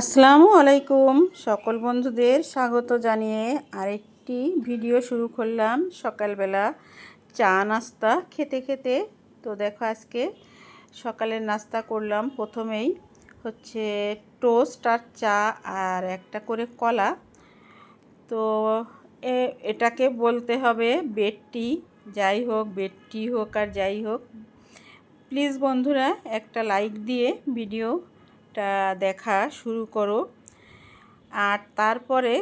আসসালামু আলাইকুম। সকল বন্ধুদের স্বাগত জানিয়ে আরেকটি ভিডিও শুরু করলাম সকালবেলা চা নাস্তা খেতে খেতে। তো দেখো আজকে সকালের নাস্তা করলাম। প্রথমেই হচ্ছে টোস্ট আর চা আর একটা করে কলা। তো এটাকে বলতে হবে বেডটি যাই হোক বেডটি হোক আর যাই হোক, প্লিজ বন্ধুরা একটা লাইক দিয়ে ভিডিও টা দেখা শুরু করো। আর তারপরে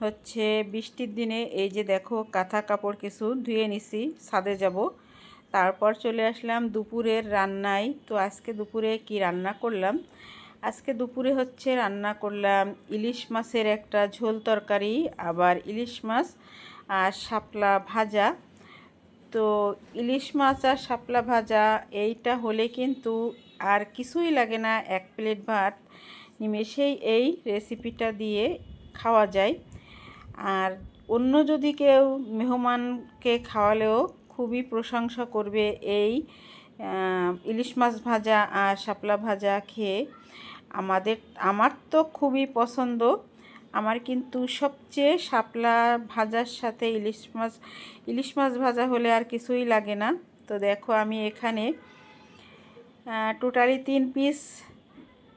হচ্ছে বৃষ্টির দিনে এই যে দেখো কাঁথা কাপড় কিছু ধুয়ে নিছি, ছাদে যাব। তারপর চলে আসলাম দুপুরের রান্নায়। তো আজকে দুপুরে কি রান্না করলাম? আজকে দুপুরে হচ্ছে রান্না করলাম ইলিশ মাছের একটা ঝোল তরকারি, আবার ইলিশ মাছ আর শাপলা ভাজা। তো ইলিশ মাছ আর শাপলা ভাজা এইটা হলে কিন্তু আর কিছুই লাগে না, এক প্লেট ভাত। নিমেষেই এই রেসিপিটা দিয়ে খাওয়া যায়। আর অন্য যদি কেউ মেহমানকে খাওয়ালেও খুবই প্রশংসা করবে এই ইলিশ মাছ ভাজা আর শাপলা ভাজা খেয়ে। আমাদের, আমার তো খুবই পছন্দ। আমার কিন্তু সবচেয়ে শাপলা ভাজার সাথে ইলিশ মাছ ইলিশ মাছ ভাজা হলে আর কিছুই লাগে না। তো দেখো আমি এখানে টোটালি তিন পিস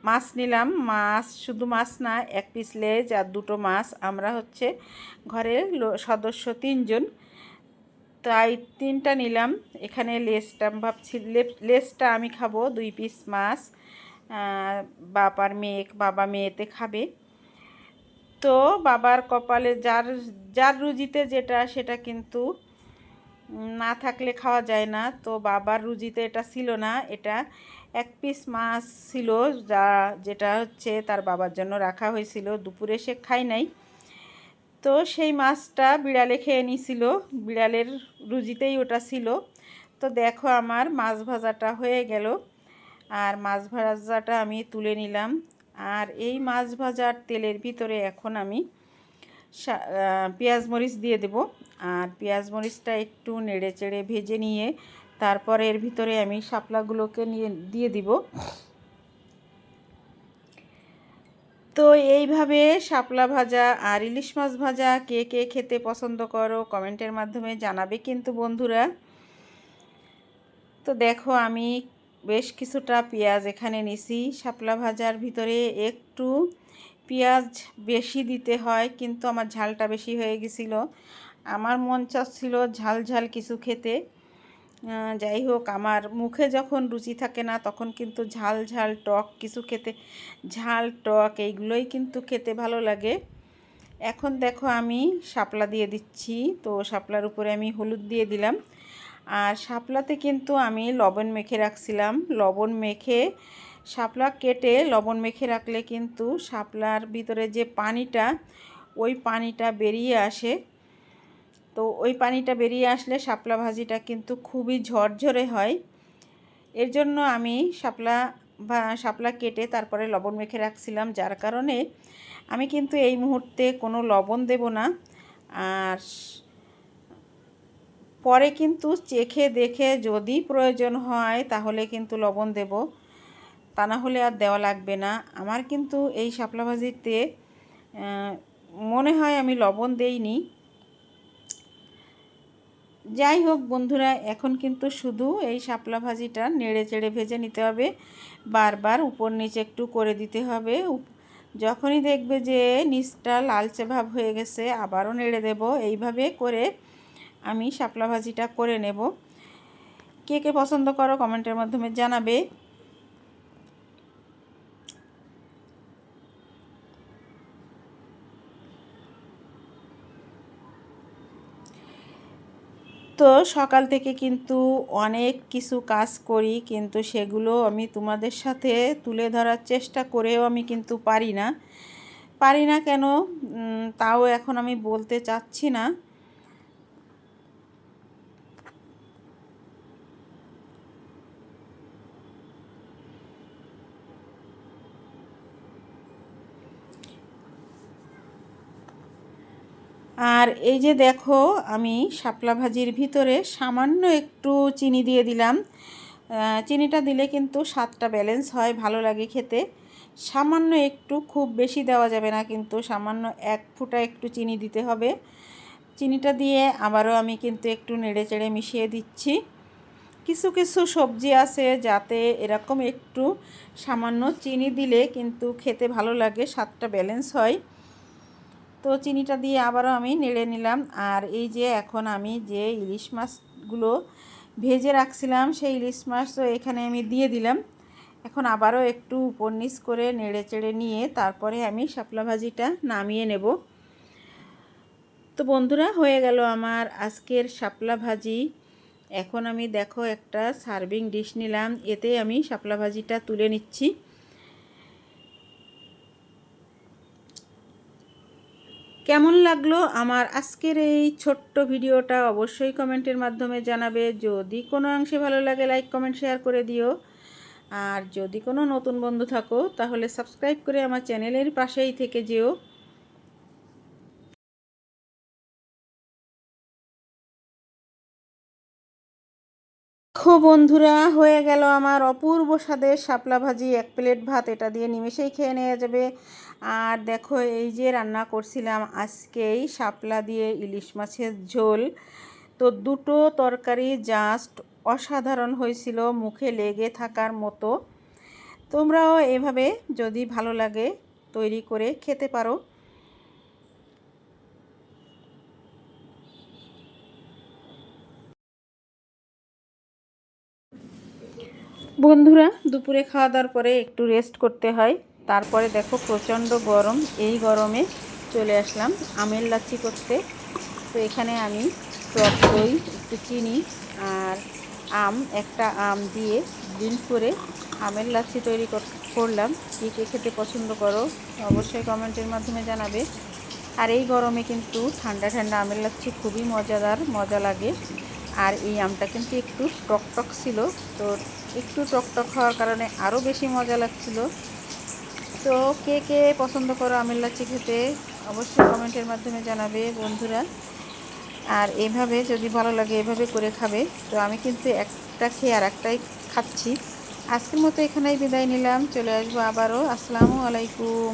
মাছ নিলাম। মাছ শুধু মাছ না, এক পিস লেজ আর দুটো মাছ। আমরা হচ্ছে ঘরের সদস্য তিনজন। তাই তিনটা নিলাম। এখানে লেসটা ভাবছি লেজটা আমি খাব দুই পিস মাছ। বাবার মেয়ে, বাবা মেয়েতে খাবে। তো বাবার কপালে যার যার রুজিতে যেটা, সেটা কিন্তু না থাকলে খাওয়া যায় না। তো বাবার রুজিতে এটা ছিল না। এটা এক পিস মাছ ছিল যা, যেটা হচ্ছে তার বাবার জন্য রাখা হয়েছিল। দুপুরে সে খায় নাই। তো সেই মাছটা বিড়ালে খেয়ে নিছিল। বিড়ালের রুজিতেই ওটা ছিল। তো দেখো আমার মাছ ভাজাটা হয়ে গেল। আর মাছ ভাজাটা আমি তুলে নিলাম। আর এই মাছ ভাজার তেলের ভিতরে এখন আমি পেঁয়াজ মরিচ দিয়ে দেব। আর পেঁয়াজ মরিচটা একটু নেড়ে চেড়ে ভেজে নিয়ে তারপর এর ভিতরে আমি শাপলাগুলোকে নিয়ে, দিয়ে দিব। তো এইভাবে শাপলা ভাজা আর ইলিশ মাছ ভাজা কে কে খেতে পছন্দ করো কমেন্টের মাধ্যমে জানাবে কিন্তু বন্ধুরা। তো দেখো আমি বেশ কিছুটা পেঁয়াজ এখানে নিছি। শাপলা ভাজার ভিতরে একটু পেঁয়াজ বেশি দিতে হয়, কিন্তু আমার ঝালটা বেশি হয়ে গেছিল। আমার মন চাচ্ছিল ঝাল ঝাল কিছু খেতে। যাই হোক, আমার মুখে যখন রুচি থাকে না, তখন কিন্তু ঝাল ঝাল টক কিছু খেতে, ঝাল টক এইগুলোই কিন্তু খেতে ভালো লাগে। এখন দেখো আমি শাপলা দিয়ে দিচ্ছি, তো শাপলার উপরে আমি হলুদ দিয়ে দিলাম। আর শাপলাতে কিন্তু আমি লবণ মেখে রাখছিলাম। লবণ মেখে শাপলা কেটে লবণ মেখে রাখলে কিন্তু শাপলার ভিতরে যে পানিটা, ওই পানিটা বেরিয়ে আসে। তো ওই পানিটা বেরিয়ে আসলে শাপলা ভাজিটা কিন্তু খুবই ঝরঝরে হয়। এর জন্য আমি শাপলা বা শাপলা কেটে তারপরে লবণ মেখে রাখছিলাম, যার কারণে আমি কিন্তু এই মুহূর্তে কোনো লবণ দেব না। আর পরে কিন্তু চেখে দেখে যদি প্রয়োজন হয় তাহলে কিন্তু লবণ দেব। তা না হলে আর দেওয়া লাগবে না। আমার কিন্তু এই শাপলা ভাজিতে মনে হয় আমি লবণ দেইনি। যাই হোক বন্ধুরা, এখন কিন্তু শুধু এই শাপলা ভাজিটা নেড়ে চেড়ে ভেজে নিতে হবে। বারবার উপর নিচে একটু করে দিতে হবে। যখনই দেখবে যে নিচটা লালচে ভাব হয়ে গেছে, আবারও নেড়ে দেব। এইভাবে করে আমি শাপলা ভাজিটা করে নেব। কে কে পছন্দ করো কমেন্টের মাধ্যমে জানাবে। তো সকাল থেকে কিন্তু অনেক কিছু কাজ করি, কিন্তু সেগুলো আমি তোমাদের সাথে তুলে ধরার চেষ্টা করেও আমি কিন্তু পারি না। পারি না কেন? তাও এখন আমি বলতে চাচ্ছি না। আর এই যে দেখো, আমি শাপলা ভাজির ভিতরে সামান্য একটু চিনি দিয়ে দিলাম। চিনিটা দিলে কিন্তু স্বাদটা ব্যালেন্স হয়, ভালো লাগে খেতে। সামান্য একটু, খুব বেশি দেওয়া যাবে না, কিন্তু সামান্য এক ফুটা একটু চিনি দিতে হবে। চিনিটা দিয়ে আবারও আমি কিন্তু একটু নেড়ে চেড়ে মিশিয়ে দিচ্ছি। কিছু কিছু সবজি আছে যাতে এরকম একটু সামান্য চিনি দিলে কিন্তু খেতে ভালো লাগে, স্বাদটা ব্যালেন্স হয়। তো চিনিটা দিয়ে আবারও আমি নেড়ে নিলাম। আর এই যে এখন আমি যে ইলিশ মাছগুলো ভেজে রাখছিলাম, সেই ইলিশ মাছ তো এখানে আমি দিয়ে দিলাম। এখন আবারও একটু উপর নিচ করে নেড়ে চেড়ে নিয়ে তারপরে আমি শাপলা ভাজিটা নামিয়ে নেব। তো বন্ধুরা, হয়ে গেল আমার আজকের শাপলা ভাজি। এখন আমি দেখো একটা সার্ভিং ডিশ নিলাম। এতে আমি শাপলা ভাজিটা তুলে নিচ্ছি। কেমন লাগল আমার আজকের এই ছোট্ট ভিডিওটা অবশ্যই কমেন্টের মাধ্যমে জানাবে। যদি কোনো অংশে ভালো লাগে, লাইক, কমেন্ট, শেয়ার করে দিও। আর যদি কোনো নতুন বন্ধু থাকো, তাহলে সাবস্ক্রাইব করে আমার চ্যানেলের পাশেই থেকে যেও। দেখো বন্ধুরা, হয়ে গেল আমার অপূর্ব স্বাদের শাপলা ভাজি। এক প্লেট ভাত এটা দিয়ে নিমেষেই খেয়ে নেওয়া যাবে। আর দেখো, এই যে রান্না করছিলাম আজকেই শাপলা দিয়ে ইলিশ মাছের ঝোল। তো দুটো তরকারি জাস্ট অসাধারণ হয়েছিল, মুখে লেগে থাকার মতো। তোমরাও এভাবে যদি ভালো লাগে তৈরি করে খেতে পারো। বন্ধুরা, দুপুরে খাওয়া দাওয়ার পরে একটু রেস্ট করতে হয়। তারপরে দেখো প্রচণ্ড গরম, এই গরমে চলে আসলাম আমের লাচ্ছি করতে। তো এখানে আমি টক দই, একটু চিনি আর আম, একটা আম দিয়ে ব্লিন্ড করে আমের লাচ্ছি তৈরি করলাম। কী কে খেতে পছন্দ করো অবশ্যই কমেন্টের মাধ্যমে জানাবে। আর এই গরমে কিন্তু ঠান্ডা ঠান্ডা আমের লাচ্ছি খুবই মজাদার, মজা লাগে। আর এই আমটা কিন্তু একটু টক টক ছিল, তো একটু টক টক হওয়ার কারণে আরও বেশি মজা লাগছিল। তো কে কে পছন্দ করো আমের লাচ্ছি খেতে, অবশ্যই কমেন্টের মাধ্যমে জানাবে বন্ধুরা। আর এভাবে যদি ভালো লাগে এভাবে করে খাবে। তো আমি কিন্তু একটা খেয়ে আর একটাই খাচ্ছি। আজকের মতো এখানেই বিদায় নিলাম। চলে আসব আবারও। আসসালামু আলাইকুম।